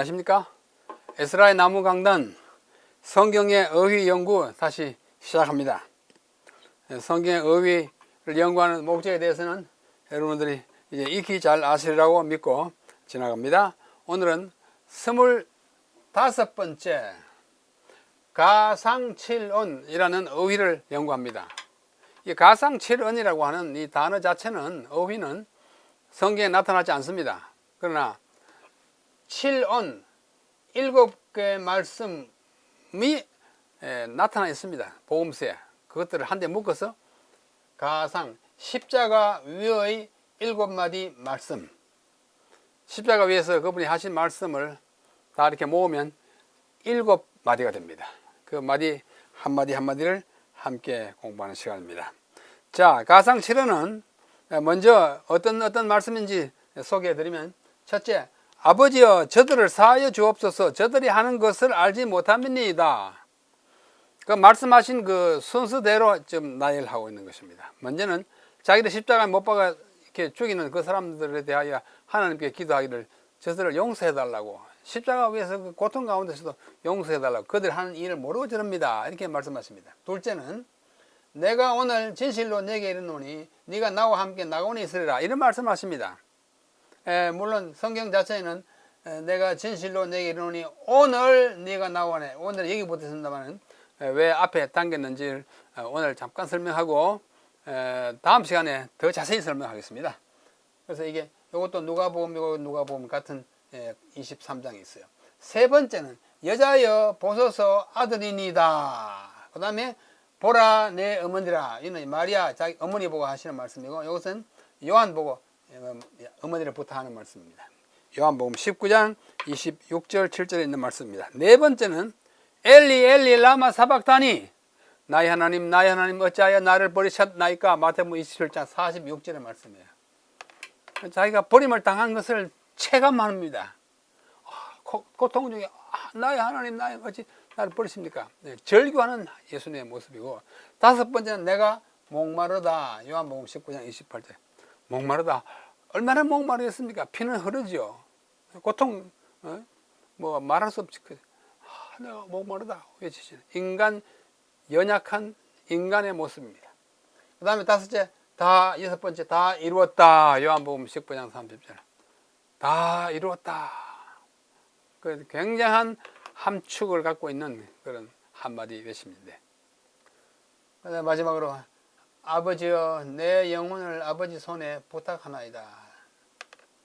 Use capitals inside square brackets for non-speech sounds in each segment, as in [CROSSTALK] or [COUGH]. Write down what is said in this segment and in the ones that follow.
안녕하십니까? 에스라의 나무 강단 성경의 어휘 연구 다시 시작합니다. 성경의 어휘를 연구하는 목적에 대해서는 여러분들이 이제 익히 잘 아시리라고 믿고 지나갑니다. 오늘은 스물다섯 번째 가상칠언이라는 어휘를 연구합니다. 이 가상칠언이라고 하는 이 단어 자체는 어휘는 성경에 나타나지 않습니다. 그러나 칠언 일곱 개의 말씀이 에, 나타나 있습니다. 복음서에 그것들을 한데 묶어서 가상 십자가 위의 일곱 마디 말씀 십자가 위에서 그분이 하신 말씀을 다 이렇게 모으면 일곱 마디가 됩니다. 그 마디 한 마디 한 마디를 함께 공부하는 시간입니다. 자, 가상 칠언은 먼저 어떤 어떤 말씀인지 소개해 드리면 첫째 아버지여 저들을 사하여 주옵소서 저들이 하는 것을 알지 못함이니이다. 그 말씀하신 그 순서대로 좀 나열하고 있는 것입니다. 먼저는 자기를 십자가에 못 박아 이렇게 죽이는 그 사람들에 대하여 하나님께 기도하기를 저들을 용서해 달라고 십자가 위에서 그 고통 가운데서도 용서해 달라고 그들 하는 일을 모르고 저럽니다. 이렇게 말씀하십니다. 둘째는 내가 오늘 진실로 내게 이르노니 네가 나와 함께 나고니 있으리라 이런 말씀하십니다. 에, 물론 성경 자체에는 에, 내가 진실로 내게 이르노니 오늘 네가 나오네 오늘 얘기 못했습니다만은 왜 앞에 당겼는지를 어, 오늘 잠깐 설명하고 에, 다음 시간에 더 자세히 설명하겠습니다. 그래서 이게 이것도 누가복음이고 누가복음 같은 에, 23장에 있어요. 세 번째는 여자여 보소서 아들이니다. 그 다음에 보라 내 어머니라. 이는 마리아 자기 어머니 보고 하시는 말씀이고 이것은 요한 보고 어머니를 부탁하는 말씀입니다. 요한복음 19장 26절 7절에 있는 말씀입니다. 네 번째는 엘리 엘리 라마 사박다니 나의 하나님 나의 하나님 어찌하여 나를 버리셨나이까 마태복음 27장 46절의 말씀이에요. 자기가 버림을 당한 것을 체감합니다. 고통 중에 아, 나의 하나님 나의 어찌 나를 버리십니까? 네, 절규하는 예수님의 모습이고 다섯 번째는 내가 목마르다 요한복음 19장 28절 목마르다 얼마나 목마르겠습니까? 피는 흐르죠. 고통 어? 뭐 말할 수 없지. 아, 내가 목마르다 외치시는 인간 연약한 인간의 모습입니다. 그 다음에 다섯째 다 여섯 번째 다 이루었다 요한복음 19장 30절 다 이루었다. 그 굉장한 함축을 갖고 있는 그런 한마디 외침인데 마지막으로 아버지여 내 영혼을 아버지 손에 부탁하나이다.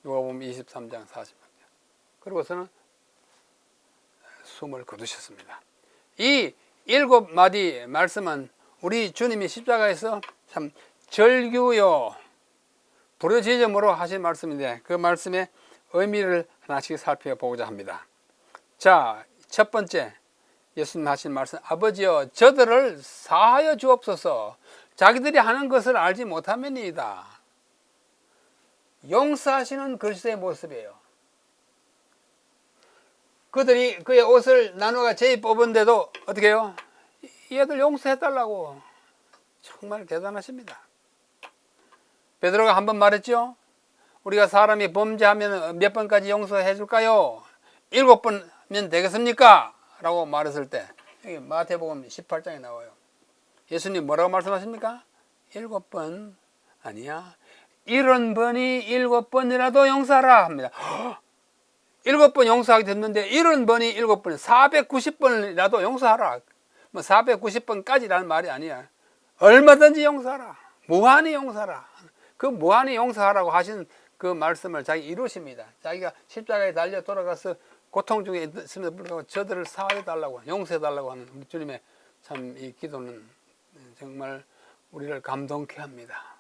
요한복음 23장 40절. 그리고서는 숨을 거두셨습니다. 이 일곱 마디 말씀은 우리 주님이 십자가에서 참 절규요 부르짖음으로 하신 말씀인데 그 말씀의 의미를 하나씩 살펴보고자 합니다. 자, 첫 번째 예수님 하신 말씀 아버지여 저들을 사하여 주옵소서 자기들이 하는 것을 알지 못하면이다. 용서하시는 그리스도의 모습이에요. 그들이 그의 옷을 나누어가 제이 뽑은데도 어떻게 해요? 얘들 용서해달라고. 정말 대단하십니다. 베드로가 한 번 말했죠. 우리가 사람이 범죄하면 몇 번까지 용서해 줄까요? 일곱 번면 되겠습니까? 라고 말했을 때 여기 마태복음 18장에 나와요. 예수님 뭐라고 말씀하십니까? 일곱 번 아니야. 일흔 번이 일곱 번이라도 용서하라 합니다. [GASPS] 일곱 번 용서하게 됐는데 일흔 번이 일곱 번, 490번이라도 용서하라. 뭐 490번까지라는 말이 아니야. 얼마든지 용서하라. 무한히 용서하라. 그 무한히 용서하라고 하신 그 말씀을 자기 이루십니다. 자기가 십자가에 달려 돌아가서 고통 중에 있음에도 불구하고 저들을 사하여 달라고 용서해 달라고 하는 우리 주님의 참 이 기도는 정말 우리를 감동케 합니다.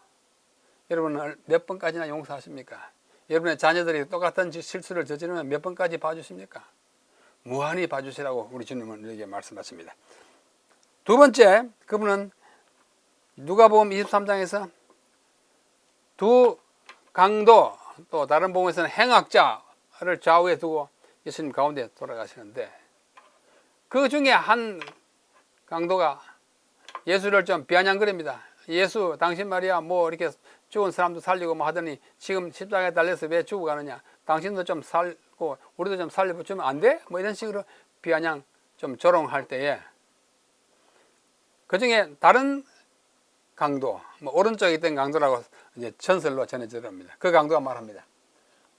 여러분 몇 번까지나 용서하십니까? 여러분의 자녀들이 똑같은 실수를 저지르면 몇 번까지 봐주십니까? 무한히 봐주시라고 우리 주님은 우리에게 말씀하십니다. 두 번째, 그분은 누가복음 23장에서 두 강도 또 다른 복음에서는 행악자를 좌우에 두고 예수님 가운데 돌아가시는데 그 중에 한 강도가 예수를 좀 비아냥거립니다. 예수 당신 말이야 뭐 이렇게 죽은 사람도 살리고 뭐 하더니 지금 십자가에 달려서 왜 죽어가느냐 당신도 좀살 살려주고 우리도 좀 살려주면 안 돼? 뭐 이런 식으로 비아냥 좀 조롱할 때에 그 중에 다른 강도, 뭐 오른쪽에 있던 강도라고 이제 전설로 전해집니다. 그 강도가 말합니다.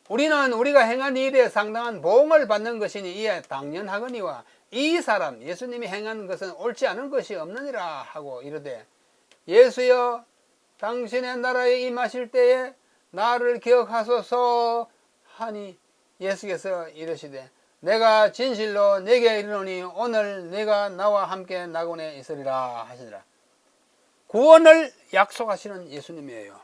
우리는 우리가 행한 일에 상당한 보응을 받는 것이니 이에 당연하거니와 이 사람 예수님이 행한 것은 옳지 않은 것이 없느니라 하고 이르되 예수여 당신의 나라에 임하실 때에 나를 기억하소서 하니 예수께서 이르시되 내가 진실로 내게 이르노니 오늘 내가 나와 함께 낙원에 있으리라 하시니라. 구원을 약속하시는 예수님이에요.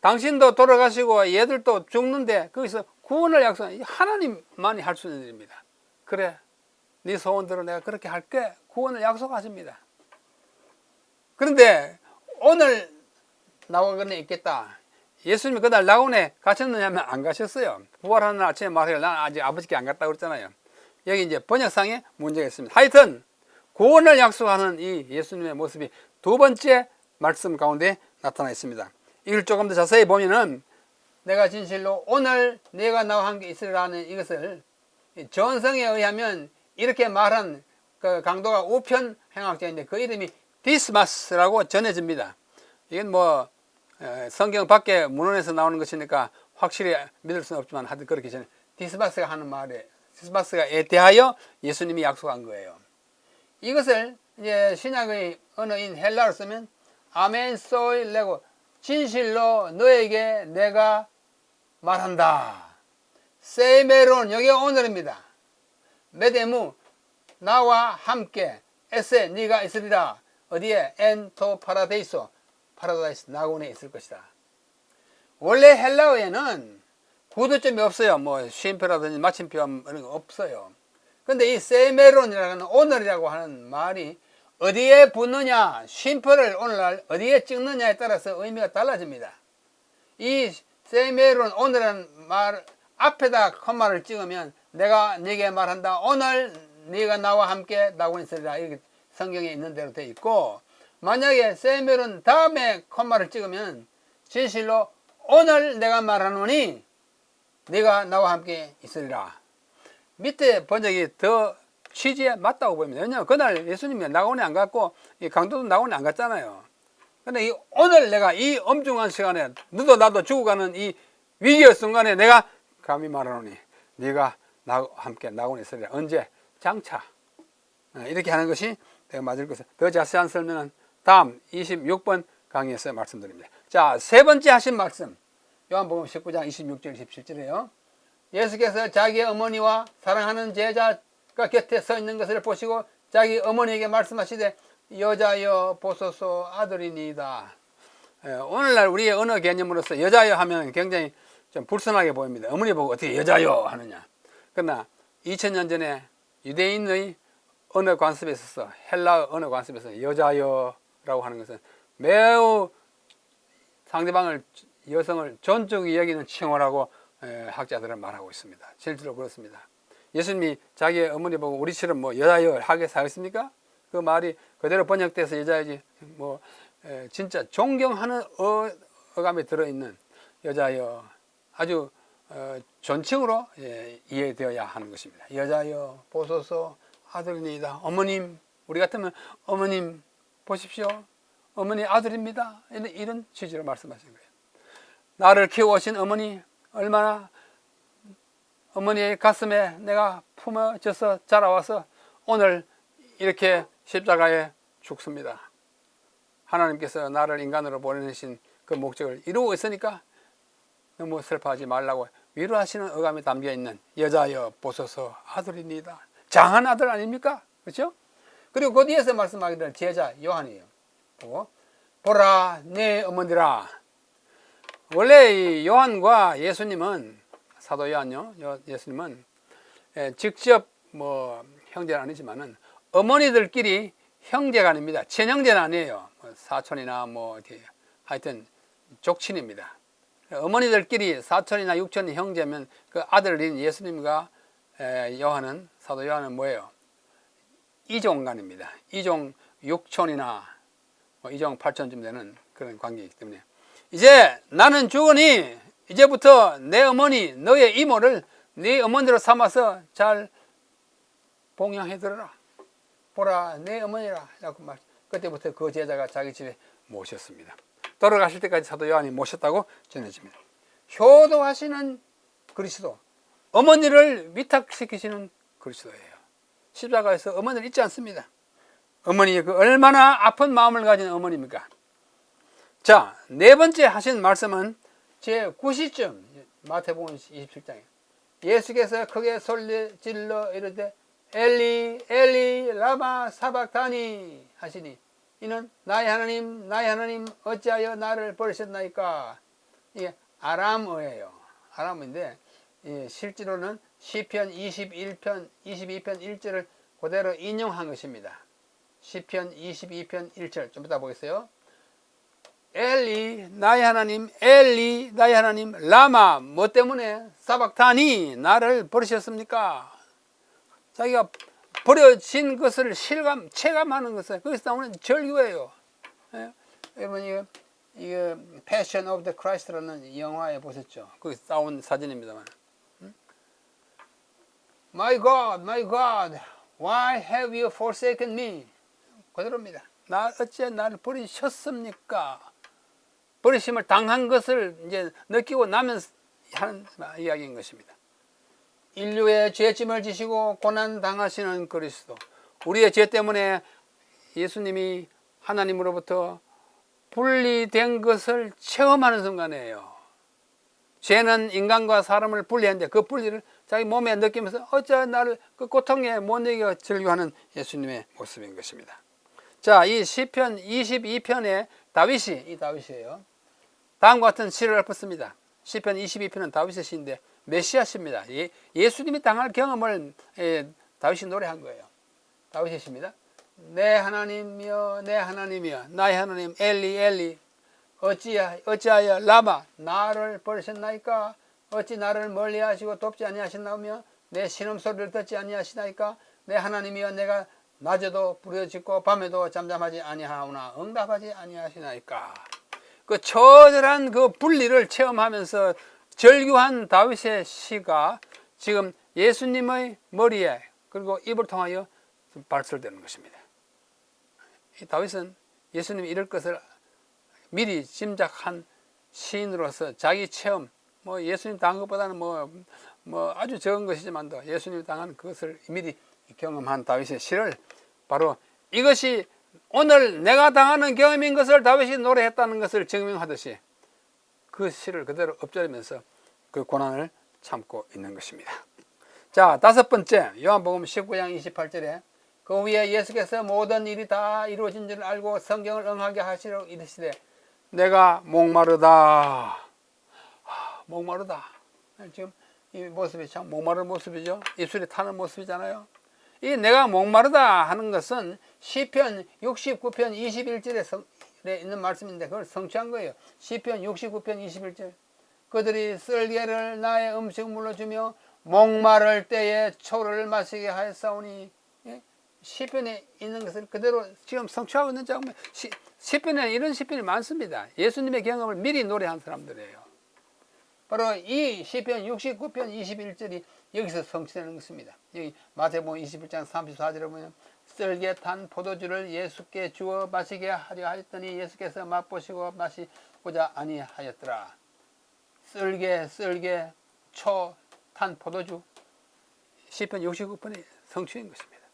당신도 돌아가시고 얘들도 죽는데 거기서 구원을 약속 하나님만이 할 수 있는 일입니다. 그래 네 소원대로 내가 그렇게 할게 구원을 약속하십니다 그런데 오늘 나와건에 있겠다. 예수님이 그날 나온에 가셨느냐면 안 가셨어요. 부활하는 날 아침에 말해요. 난 아직 아버지께 안 갔다 그랬잖아요. 여기 이제 번역상에 문제가 있습니다. 하여튼 구원을 약속하는 이 예수님의 모습이 두 번째 말씀 가운데 나타나 있습니다. 이걸 조금 더 자세히 보면은 내가 진실로 오늘 내가 나와 함께 있으라는 이것을 전성에 의하면 이렇게 말한 그 강도가 우편 행학자인데 그 이름이 디스마스라고 전해집니다. 이건 뭐 에, 성경 밖에 문헌에서 나오는 것이니까 확실히 믿을 수는 없지만 하여튼 그렇게 전해 디스마스가 하는 말에 디스마스가 대하여 예수님이 약속한 거예요. 이것을 이제 신약의 언어인 헬라로 쓰면 아멘 소이 레고 진실로 너에게 내가 말한다. 세메론 여기 오늘입니다. 메데무 나와 함께 에세 네가 있으리라. 어디에 엔토 파라데이소 파라다이스 낙원에 있을 것이다. 원래 헬라어에는 구도점이 없어요. 뭐 쉼표라든지 마침표 이런 거 없어요. 근데 이 세메론이라는 오늘이라고 하는 말이 어디에 붙느냐, 쉼표를 오늘날 어디에 찍느냐에 따라서 의미가 달라집니다. 이 세메론 오늘은 말 앞에다 컴마를 찍으면 내가 네게 말한다. 오늘 네가 나와 함께 낙원에 있으리라. 이렇게 성경에 있는 대로 되어 있고 만약에 세멜은 다음에 콤마를 찍으면 진실로 오늘 내가 말하노니 네가 나와 함께 있으리라. 밑에 번역이 더 취지에 맞다고 보입니다. 왜냐하면 그날 예수님이 낙원에 안 갔고 이 강도도 낙원에 안 갔잖아요. 근데 이 오늘 내가 이 엄중한 시간에 너도 나도 죽어가는 이 위기의 순간에 내가 감히 말하노니 네가 나와 함께 낙원에 있으리라. 언제? 장차. 어, 이렇게 하는 것이 내가 맞을 것을 더 자세한 설명은 다음 26번 강의에서 말씀드립니다. 자, 세 번째 하신 말씀. 요한복음 19장 26절 27절에요. 예수께서 자기 어머니와 사랑하는 제자가 곁에 서 있는 것을 보시고 자기 어머니에게 말씀하시되 여자여 보소서 아들이니이다. 예, 오늘날 우리의 언어 개념으로서 여자여 하면 굉장히 좀 불편하게 보입니다. 어머니 보고 어떻게 여자여 하느냐. 그러나 2000년 전에 유대인의 언어 관습에 있어서 헬라 언어 관습에 서 여자여라고 하는 것은 매우 상대방을 여성을 존중히 여기는 칭호라고 학자들은 말하고 있습니다. 실제로 그렇습니다. 예수님이 자기의 어머니 보고 우리처럼 뭐 여자여 하게 사겠습니까? 그 말이 그대로 번역돼서 여자이지 뭐 진짜 존경하는 어, 어감이 들어있는 여자여 아주 어, 존칭으로 예, 이해되어야 하는 것입니다. 여자여 보소서 아들입니다. 어머님, 우리 같으면 어머님 보십시오. 어머니 아들입니다. 이런, 이런 취지로 말씀하신 거예요. 나를 키워오신 어머니 얼마나 어머니의 가슴에 내가 품어져서 자라와서 오늘 이렇게 십자가에 죽습니다. 하나님께서 나를 인간으로 보내신 그 목적을 이루고 있으니까 너무 슬퍼하지 말라고 위로하시는 어감이 담겨 있는 여자여 보소서 아들입니다. 장한 아들 아닙니까? 그렇죠? 그리고 그 뒤에서 말씀하기를 제자 요한이에요. 보고 보라 내 어머니라. 원래 이 요한과 예수님은 사도 요한요. 예수님은 예, 직접 뭐 형제는 아니지만은 어머니들끼리 형제가 아닙니다. 친형제는 아니에요. 뭐 사촌이나 뭐 하여튼 족친입니다. 어머니들끼리 사촌이나 육촌 형제면 그 아들인 예수님과 요한은 사도 요한은 뭐예요? 이종간입니다. 이종 6촌이나 뭐 이종 8촌쯤 되는 그런 관계이기 때문에 이제 나는 죽으니 이제부터 내 어머니 너의 이모를 네 어머니로 삼아서 잘 봉양해 들어라. 보라, 내 어머니라. 라고 말. 그때부터 그 제자가 자기 집에 모셨습니다. 돌아가실 때까지 사도 요한이 모셨다고 전해집니다. 효도하시는 그리스도, 어머니를 위탁시키시는 그리스도예요. 십자가에서 어머니를 잊지 않습니다. 어머니의 그 얼마나 아픈 마음을 가진 어머니입니까? 자, 네 번째 하신 말씀은 제 9시쯤 마태복음 27장에 예수께서 크게 소리 질러 이르되 엘리 엘리 라마 사박다니 하시니 이는 나의 하나님 나의 하나님 어찌하여 나를 버리셨나이까? 이게 아람어예요. 아람어인데 예, 실제로는 시편 21편 22편 1절을 그대로 인용한 것입니다. 시편 22편 1절. 좀 이따 보겠어요. 엘리 나의 하나님 엘리 나의 하나님 라마 뭐 때문에 사박타니 나를 버리셨습니까? 자기가 버려진 것을 실감 체감하는 것을 거기서 나오는 절규예요. 예? 여러분 이거 이거 Passion of the Christ라는 영화에 보셨죠? 거기서 나온 사진입니다만. 음? My God, my God, why have you forsaken me? 그대로입니다. 나 어찌 나를 버리셨습니까? 버리심을 당한 것을 이제 느끼고 나면 하는 이야기인 것입니다. 인류의 죄짐을 지시고 고난 당하시는 그리스도. 우리의 죄 때문에 예수님이 하나님으로부터 분리된 것을 체험하는 순간이에요. 죄는 인간과 사람을 분리하는데 그 분리를 자기 몸에 느끼면서 어쩌 나를 그 고통에 못 이겨 절규하는 예수님의 모습인 것입니다. 자, 이 시편 22편의 다윗이 이 다윗이에요. 다음과 같은 시를 읊었습니다. 시편 22편은 다윗의 시인데 메시아십니다. 예, 예수님이 당할 경험을 예, 다윗이 노래한 거예요. 다윗의 시입니다. 내 하나님이여 내 하나님이여 나의 하나님 엘리 엘리 어찌야 어찌하여 라마 나를 버리셨나이까 어찌 나를 멀리하시고 돕지 아니하시나며 내 신음 소리를 듣지 아니하시나이까 내 하나님이여 내가 낮에도 부르짖고 밤에도 잠잠하지 아니하오나 응답하지 아니하시나이까 그 처절한 그 분리를 체험하면서 절규한 다윗의 시가 지금 예수님의 머리에 그리고 입을 통하여 발설되는 것입니다. 이 다윗은 예수님이 이럴 것을 미리 짐작한 시인으로서 자기 체험, 뭐 예수님 당한 것보다는 뭐, 뭐 아주 적은 것이지만도 예수님 당한 그것을 미리 경험한 다윗의 시를 바로 이것이 오늘 내가 당하는 경험인 것을 다윗이 노래했다는 것을 증명하듯이 그 시를 그대로 엎드리면서 그 고난을 참고 있는 것입니다. 자, 다섯 번째, 요한복음 19장 28절에 그 위에 예수께서 모든 일이 다 이루어진 줄 알고 성경을 응하게 하시려 이르시되 내가 목마르다. 목마르다. 지금 이 모습이 참 목마른 모습이죠. 입술이 타는 모습이잖아요. 이 내가 목마르다 하는 것은 시편 69편 21절에 있는 말씀인데 그걸 성취한 거예요. 시편 69편 21절. 그들이 쓸개를 나의 음식물로 주며 목마를 때에 초를 마시게 하였사오니 예? 시편에 있는 것을 그대로 지금 성취하고 있는 장면 시, 시편에 이런 시편이 많습니다. 예수님의 경험을 미리 노래한 사람들이에요. 바로 이 시편 69편 21절이 여기서 성취되는 것입니다. 여기 마태복음 21장 34절에 보면 쓸개 탄 포도주를 예수께 주어 마시게 하려 하였더니 예수께서 맛보시고 마시고자 아니하였더라. 쓸개 쓸개 초 탄 포도주 시편 69편이 성취인 것입니다.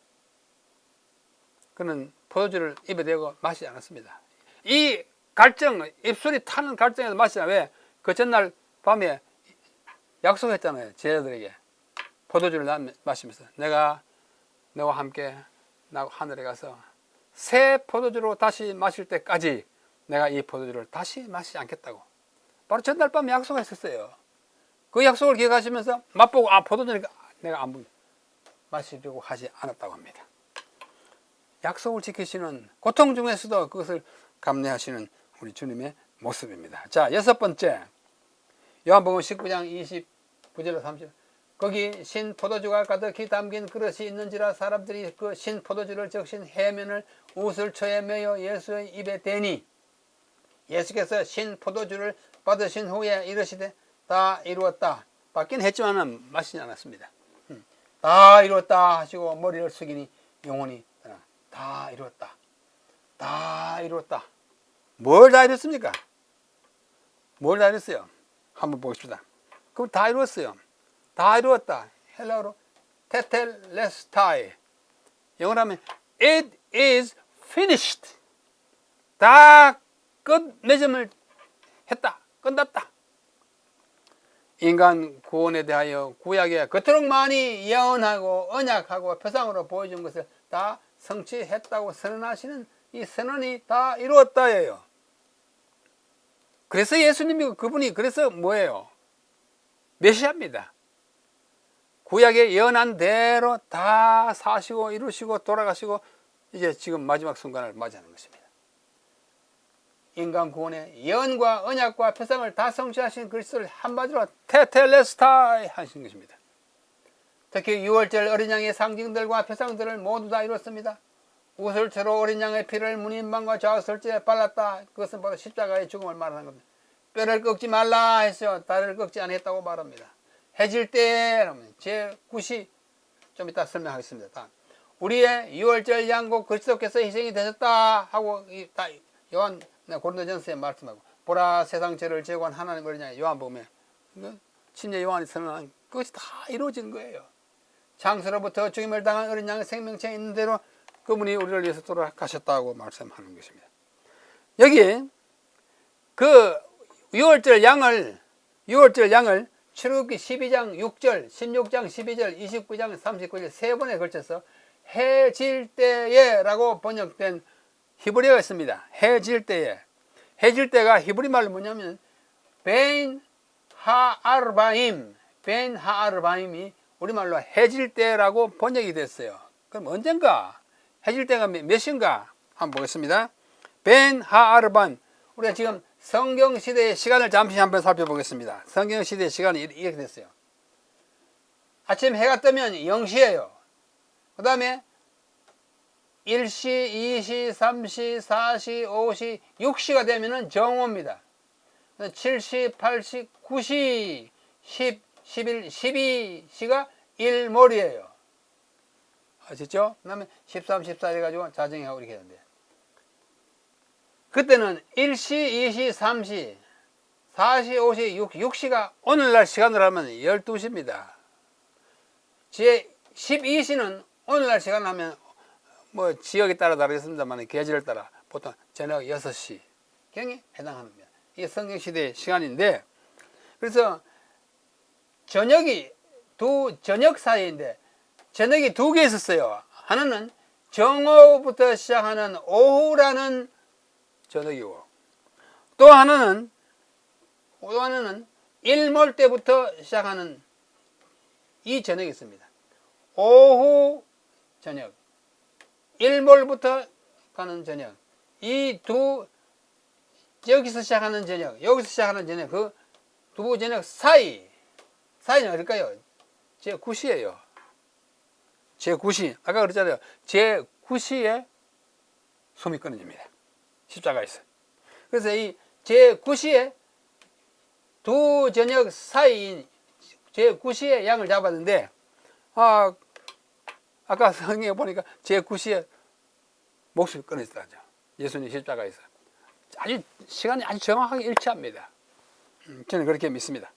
그는 포도주를 입에 대고 마시지 않았습니다. 이 갈증, 입술이 타는 갈증에서 마시자 왜? 그 전날 밤에 약속했잖아요. 제자들에게. 포도주를 마시면서 내가 너와 함께 나 하늘에 가서 새 포도주로 다시 마실 때까지 내가 이 포도주를 다시 마시지 않겠다고. 바로 전날 밤에 약속했었어요. 그 약속을 기억하시면서 맛보고 아 포도주니까 내가 안 마시려고 하지 않았다고 합니다. 약속을 지키시는 고통 중에서도 그것을 감내하시는 우리 주님의 모습입니다. 자, 여섯 번째. 요한복음 19장 29절로 30절. 거기 신 포도주가 가득히 담긴 그릇이 있는지라 사람들이 그 신 포도주를 적신 해면을 우슬초에 매여 예수의 입에 대니 예수께서 신 포도주를 받으신 후에 이르시되 다 이루었다 받긴 했지만은 마시지 않았습니다. 음. 다 이뤘다 하시고 머리를 숙이니 영혼이. 다 이뤘다. 다 이뤘다. 뭘 다 이뤘습니까? 뭘 다 이뤘어요? 한번 보십시다. 그럼 다 이루었어요. 다 이루었다. 헬라어로 테텔레스타이. 영어로 하면 it is finished. 다 끝 맺음을 했다. 끝났다. 인간 구원에 대하여 구약에 그토록 많이 예언하고 언약하고 표상으로 보여준 것을 다 성취했다고 선언하시는 이 선언이 다 이루었다예요. 그래서 예수님이 그분이 그래서 뭐예요? 메시아입니다. 구약에 예언한 대로 다 사시고 이루시고 돌아가시고 이제 지금 마지막 순간을 맞이하는 것입니다. 인간 구원의 예언과 언약과 표상을 다 성취하신 그리스도를 한마디로 테텔레스타이 하신 것입니다. 특히 6월절 어린 양의 상징들과 표상들을 모두 다 이뤘습니다. 우슬처로 어린 양의 피를 문인방과 좌우설제에 발랐다. 그것은 바로 십자가의 죽음을 말하는 겁니다. 뼈를 꺾지 말라 했어요. 다리를 꺾지 않았다고 말합니다. 해질 때 제 9시 좀 이따 설명하겠습니다. 다. 우리의 6월절 양국 그리스도께서 희생이 되셨다 하고 이- 다 요한 네, 고린도전서에 말씀하고 보라 세상 죄를 제거한 하나님 어리냐 요한복음에 침례 요한이 선언한 그것이 다 이루어진 거예요. 장서로부터 죽임을 당한 어린 양의 생명체 있는 대로 그분이 우리를 위해서 돌아가셨다고 말씀하는 것입니다. 여기 그 6월절 양을 6월절 양을 출애굽기 12장 6절, 16장 12절, 29장 39절 세 번에 걸쳐서 해질 때에라고 번역된 히브리어가 있습니다. 해질 때에. 해질 때가 히브리 말로 뭐냐면 벤 하아르바임, 벤 하아르바임이 우리말로 해질 때라고 번역이 됐어요. 그럼 언젠가 해질 때가 몇- 몇 시인가 한번 보겠습니다. 벤 하아르반 우리가 지금 성경 시대의 시간을 잠시 한번 살펴보겠습니다. 성경 시대의 시간이 이렇게 됐어요. 아침 해가 뜨면 0시예요. 그 다음에 1시, 2시, 3시, 4시, 5시, 6시가 되면은 정오입니다. 7시, 8시, 9시, 10, 11, 12시가 일몰이에요. 아셨죠? 그 다음에 13, 14 해가지고 자정하고 이렇게 되는데. 그때는 1시, 2시, 3시, 4시, 5시, 6, 6시가 오늘날 시간으로 하면 12시입니다. 제 12시는 오늘날 시간 하면 뭐 지역에 따라 다르겠습니다만 계절에 따라 보통 저녁 6시 경에 해당합니다. 이게 성경 시대의 시간인데 그래서 저녁이 두 저녁 사이인데 저녁이 두 개 있었어요. 하나는 정오부터 시작하는 오후라는 저녁이고 또 하나는 또 하나는 일몰 때부터 시작하는 이 저녁이 있습니다. 오후 저녁, 일몰부터 가는 저녁, 이 두 여기서 시작하는 저녁, 여기서 시작하는 저녁, 그 두 저녁 사이 사이는 어딜까요? 제 9시예요. 제 9시 아까 그랬잖아요. 제 9시에 숨이 끊어집니다. 십자가에서. 그래서 이 제 9시에 두 저녁 사이인 제 9시에 양을 잡았는데 아 아까 [LAUGHS] 성경에 보니까 제 9시에 목숨이 끊어졌다죠. 예수님 십자가에서. 아주 시간이 아주 정확하게 일치합니다. 음, 저는 그렇게 믿습니다.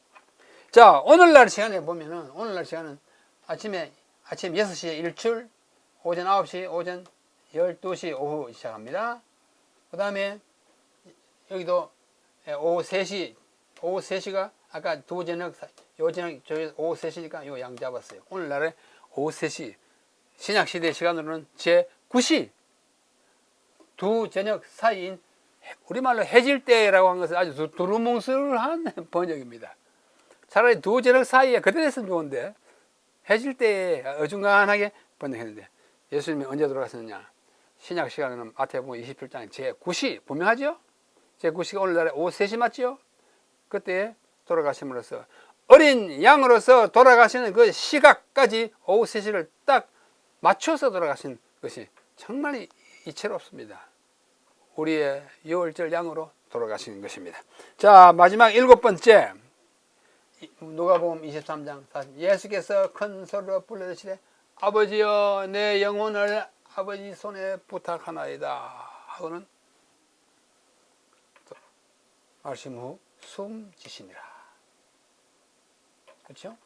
자, 오늘날 시간에 보면은 오늘날 시간은 아침에 아침 6시에 일출, 오전 9시, 오전 12시 오후 시작합니다. 그 다음에 여기도 예, 오후 3시, 오후 3시가 아까 두 저녁, 사- 요 저녁, 저 오후 3시니까 요 양 잡았어요. 오늘날에 오후 3시, 신약 시대 시간으로는 제 9시, 두 저녁 사이인 우리말로 해질 때라고 한 것은 아주 두- 두루뭉술한 [LAUGHS] 번역입니다. 차라리 두 저녁 사이에 그대로 했으면 좋은데 해질 때에 어중간하게 번역했는데 예수님이 언제 돌아가셨느냐? 신약 시간에는 마태복음 27장 제 9시 분명하죠? 제 9시가 오늘날에 오후 3시 맞죠? 그때 돌아가심으로써 어린 양으로서 돌아가시는 그 시각까지 오후 3시를 딱 맞춰서 돌아가신 것이 정말 이채롭습니다. 우리의 유월절 양으로 돌아가시는 것입니다. 자, 마지막 일곱 번째. 누가복음 23장 40 예수께서 큰 소리로 불러주시되 아버지여 내 영혼을 아버지 손에 부탁하나이다 하고는 또 말씀 후 숨지시니라. 그렇죠?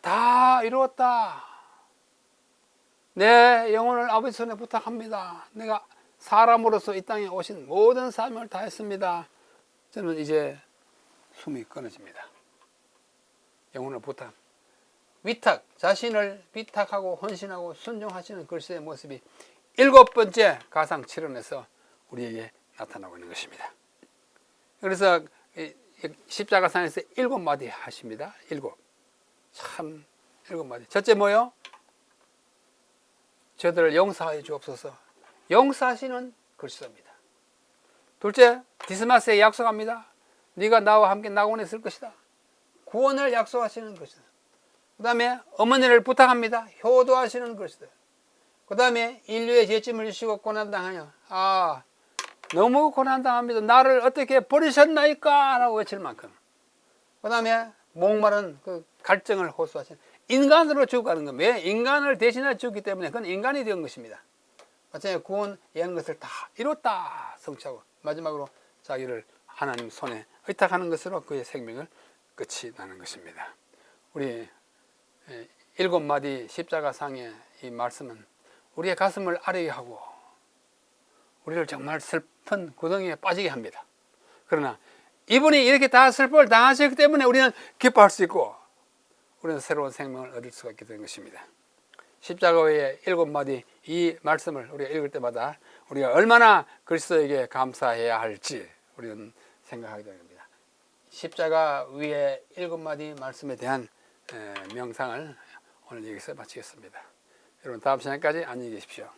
다 이루었다. 내 영혼을 아버지 손에 부탁합니다. 내가 사람으로서 이 땅에 오신 모든 사명을 다 했습니다. 저는 이제 숨이 끊어집니다. 영혼을 부탁, 위탁, 자신을 위탁하고 헌신하고 순종하시는 그리스도의 모습이 일곱 번째 가상 7원에서 우리에게 나타나고 있는 것입니다. 그래서 십자가상에서 일곱 마디 하십니다. 일곱. 참 일곱 마디. 첫째 뭐요? 저들을 용서하여 주옵소서. 용서하시는 그리스도입니다. 둘째, 디스마스에 약속합니다. 네가 나와 함께 낙원에 있을 것이다. 구원을 약속하시는 것이다. 그 다음에 어머니를 부탁합니다. 효도하시는 것이다. 그 다음에 인류의 죄짐을 지시고 고난당하여 아 너무 고난당합니다. 나를 어떻게 버리셨나이까? 라고 외칠 만큼 그 다음에 목마른 그 갈증을 호소하시는 인간으로 죽어가는 겁니다. 왜? 인간을 대신해 주기 때문에 그건 인간이 된 것입니다. 마찬가지 구원 이런 것을 다 이뤘다 성취하고 마지막으로 자기를 하나님 손에 의탁하는 것으로 그의 생명을 끝이 나는 것입니다. 우리 에, 일곱 마디 십자가상의 이 말씀은 우리의 가슴을 아뢰게 하고 우리를 정말 슬픈 구덩이에 빠지게 합니다. 그러나 이분이 이렇게 다 슬픔을 당하셨기 때문에 우리는 기뻐할 수 있고 우리는 새로운 생명을 얻을 수가 있게 된 것입니다. 십자가의 일곱 마디 이 말씀을 우리가 읽을 때마다 우리가 얼마나 그리스도에게 감사해야 할지 우리는 생각하게 됩니다. 십자가 위에 일곱 마디 말씀에 대한 에, 명상을 오늘 여기서 마치겠습니다. 여러분 다음 시간까지 안녕히 계십시오.